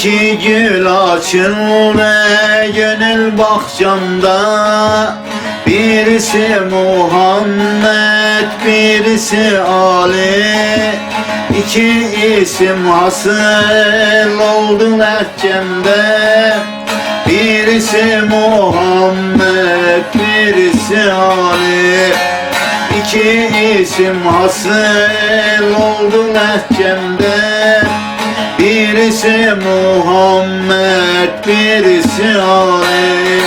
İki gül açıldı gönül bahçamda Birisi Muhammed, birisi Ali. İki isim hasıl oldu lehçemde Birisi Muhammed, birisi Ali. İki isim hasıl oldu lehçemde Birisi Muhammed, birisi Ali.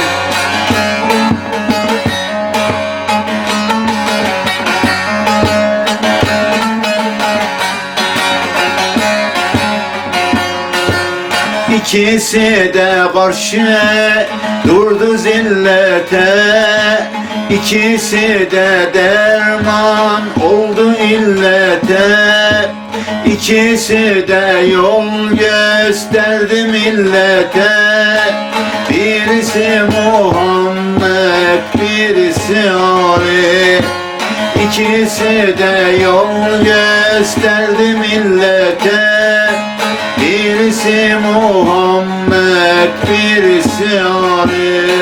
İkisi de karşı durdu zillete. İkisi de derman oldu illete İkisi de yol gösterdi millete. Birisi Muhammed, birisi Ali. İkisi de yol gösterdi millete. Birisi Muhammed, birisi Ali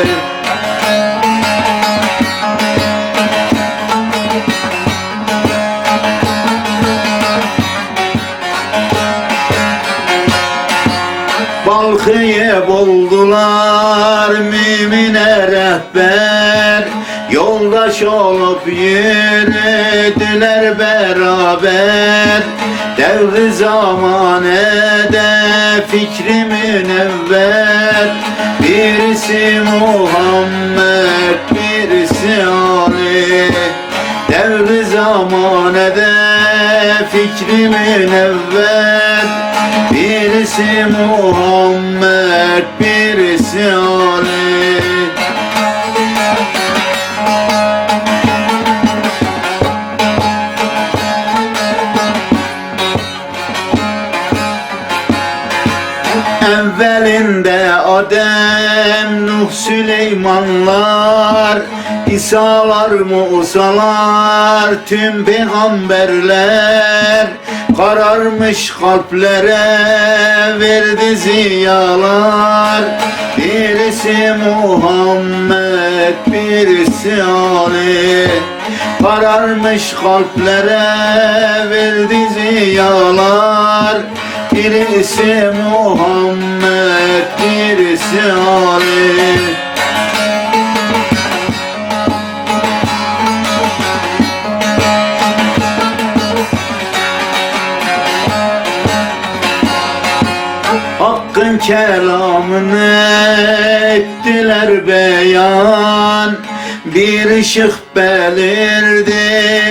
buldular mümine rehber. Yoldaş olup yürüdüler beraber. Devri zamanede fikri münevver. Birisi Muhammed, birisi Ali. Devri zamanede fikri münevver Birisi Muhammed, birisi Ali Evvelinde Adem, Nuh, Süleymanlar. İsa'lar, Musa'lar, tüm peygamberler. Kararmış kalplere verdi ziyalar. Birisi Muhammed, birisi Ali. Kararmış kalplere verdi ziyalar Birisi Muhammed, birisi Ali. Hakkın kelamını ettiler beyan Bir ışık belirdi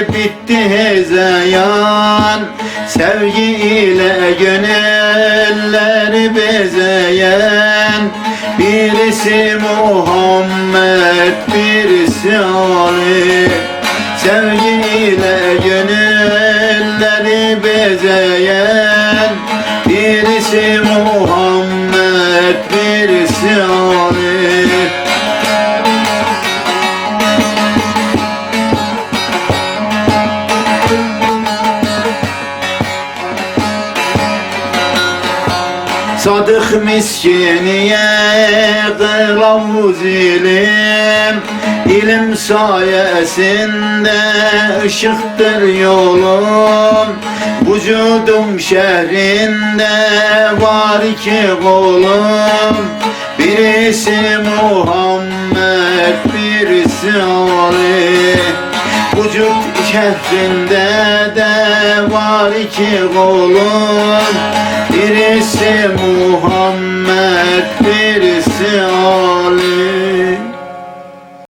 bitti hezeyan. Sevgi ile gönülleri bezeyen Birisi Muhammed, birisi Ali. Sevgi ile gönülleri bezeyen Birisi Sadık miskiniye kılavuz ilim İlim sayesinde ışıktır yolum. Vücudum şehrinde var iki kolum. Birisi Muhammed, birisi Ali. Vücut şehrinde de var iki kolum Birisi Muhammed, birisi Ali